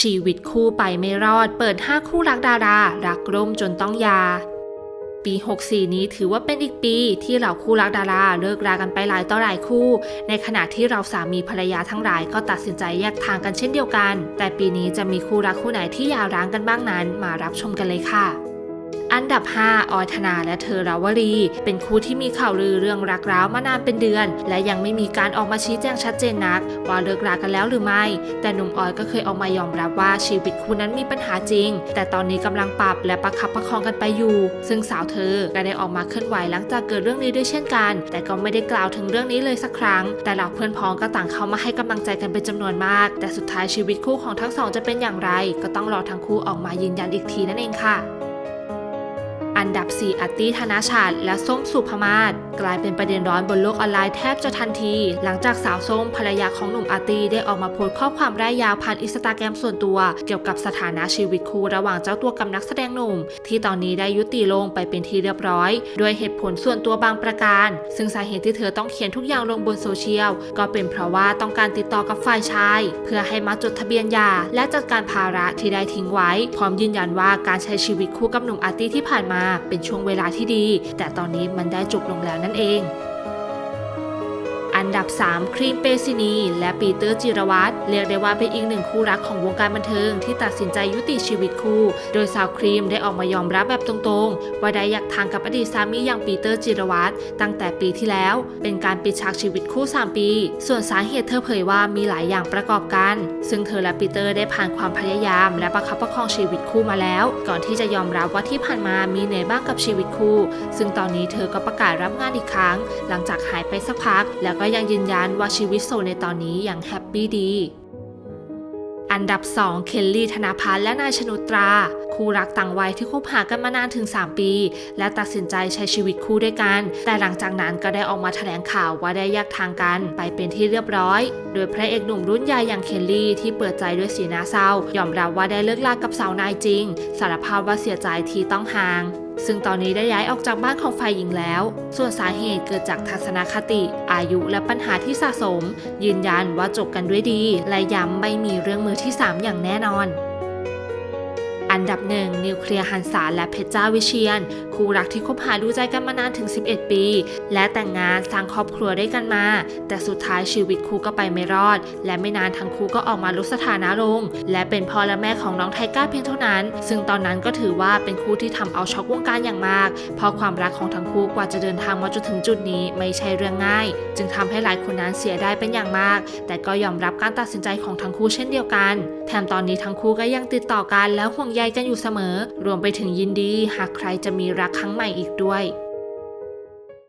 ชีวิตคู่ไปไม่รอด เปิด 5 คู่รักดารา รักร่มจนต้องยา ปี 64 นี้ถือว่าเป็นอีกปีที่เราคู่รักดาราเลิกรากันไปหลายต่อหลายคู่ ในขณะที่เราสามีภรรยาทั้งหลายก็ตัดสินใจแยกทางกันเช่นเดียวกัน แต่ปีนี้จะมีคู่รักคู่ไหนที่หย่าร้างกันบ้างนั้น มารับชมกันเลยค่ะ อันดับ 5 ออยธนาและเธอราวรี เป็นคู่ที่มีข่าวลือเรื่องรักร้าวมานานเป็นเดือน และยังไม่มีการออกมาชี้แจงชัดเจนนัก ว่าเลิกรากันแล้วหรือไม่ แต่หนุ่มออยก็เคยออกมายอมรับว่าชีวิตคู่นั้นมีปัญหาจริง แต่ตอนนี้กำลังปรับและประคับประคองกันไปอยู่ ซึ่งสาวเธอก็ได้ออกมาเคลื่อนไหวหลังจากเกิดเรื่องนี้ด้วยเช่นกัน แต่ก็ไม่ได้กล่าวถึงเรื่องนี้เลยสักครั้ง แต่เหล่าเพื่อนพ้องก็ต่างเข้ามาให้กำลังใจกันเป็นจำนวนมาก แต่สุดท้ายชีวิตคู่ของทั้งสองจะเป็นอย่างไร ก็ต้องรอทั้งคู่ออกมายืนยันอีกทีนั่นเองค่ะ นดับ 4 อัตตี้ธนาชาติ และส้มสุภมาศกลายเป็นประเด็นร้อนบนโลกออนไลน์แทบจะทันที หลังจากสาวส้มภรรยาของหนุ่มอาร์ตี้ได้ออกมาโพสต์ข้อความร่ายยาวผ่านอินสตาแกรมส่วนตัว เกี่ยวกับสถานะชีวิตคู่ระหว่างเจ้าตัวกับนักแสดงหนุ่ม ที่ตอนนี้ได้ยุติลงไปเป็นที่เรียบร้อยด้วยเหตุผลส่วนตัวบางประการ ซึ่งสาเหตุที่เธอต้องเขียนทุกอย่างลงบนโซเชียลก็เป็นเพราะว่าต้องการติดต่อกับฝ่ายชาย เพื่อให้มาจดทะเบียนหย่าและจัดการภาระที่ได้ทิ้งไว้ พร้อมยืนยันว่าการใช้ชีวิตคู่กับหนุ่มอาร์ตี้ที่ผ่านมาเป็นช่วงเวลาที่ดี แต่ตอนนี้มันได้จบลงแล้วนั่นเอง อันดับ 3 ครีมเปซินี และปีเตอร์จิรวัตรเรียกได้ว่าเป็นอีกหนึ่งคู่รักของวงการบันเทิงที่ตัดสินใจยุติชีวิตคู่ โดยสาวครีมได้ออกมายอมรับแบบตรงๆ ว่าได้อยากทางกับอดีตสามีอย่างปีเตอร์จิรวัตรตั้งแต่ปีที่แล้ว เป็นการปิดฉากชีวิตคู่ 3 ปี ส่วนสาเหตุเธอเผยว่ามีหลายอย่างประกอบกัน ซึ่งเธอและปีเตอร์ได้ผ่านความพยายาม และประคับประคองชีวิตคู่มาแล้ว ก่อนที่จะยอมรับว่าที่ผ่านมามีเหนื่อยบ้างกับชีวิตคู่ ซึ่งตอนนี้เธอก็ประกาศรับงานอีกครั้ง หลังจากหายไปสักพักแล้วก็ยังยืนยันว่าชีวิตโสดในตอนนี้ยังแฮปปี้ดี อันดับ 2 เคลลี่ธนาพัฒน์และนายชนุตรา คู่รักต่างวัยที่คบหากันมานานถึง 3 ปี และตัดสินใจใช้ชีวิตคู่ด้วยกัน แต่หลังจากนั้นก็ได้ออกมาแถลงข่าวว่าได้แยกทางกันไปเป็นที่เรียบร้อย โดยพระเอกหนุ่มรุ่นใหญ่อย่างเคลลี่ที่เปิดใจด้วยสีหน้าเศร้ายอมรับว่าได้เลิกลากับสาวนายจริง สารภาพว่าเสียใจที่ต้องห่างซึ่งตอนนี้ได้ย้ายออกจากบ้านของฝ่ายหญิงแล้ว ส่วนสาเหตุเกิดจากทัศนคติ อายุและปัญหาที่สะสม ยืนยันว่าจบกันด้วยดี และย้ำไม่มีเรื่องมือที่ 3 อย่างแน่นอน อันดับหนึ่งนิวเคลียร์หันษาและเพชรจ้าวิเชียน คู่รักที่คบหาดูใจกันมานานถึง 11 ปี และแต่งงานสร้างครอบครัวได้กันมา แต่สุดท้ายชีวิตคู่ก็ไปไม่รอด และไม่นานทั้งคู่ก็ออกมาลดสถานะลง และเป็นพ่อและแม่ของน้องไทก้าเพียงเท่านั้น ซึ่งตอนนั้นก็ถือว่าเป็นคู่ที่ทำเอาช็อกวงการอย่างมาก เพราะความรักของทั้งคู่กว่าจะเดินทางมาจนถึงจุดนี้ไม่ใช่เรื่องง่าย จึงทำให้หลายคนนั้นเสียได้เป็นอย่างมาก แต่ก็ยอมรับการตัดสินใจของทั้งคู่เช่นเดียวกัน แถมตอนนี้ทั้งคู่ก็ยังติดต่อกันแล้วห่วงใยกันอยู่เสมอ รวมไปถึงยินดี หากใครจะมีรักครั้งใหม่อีกด้วย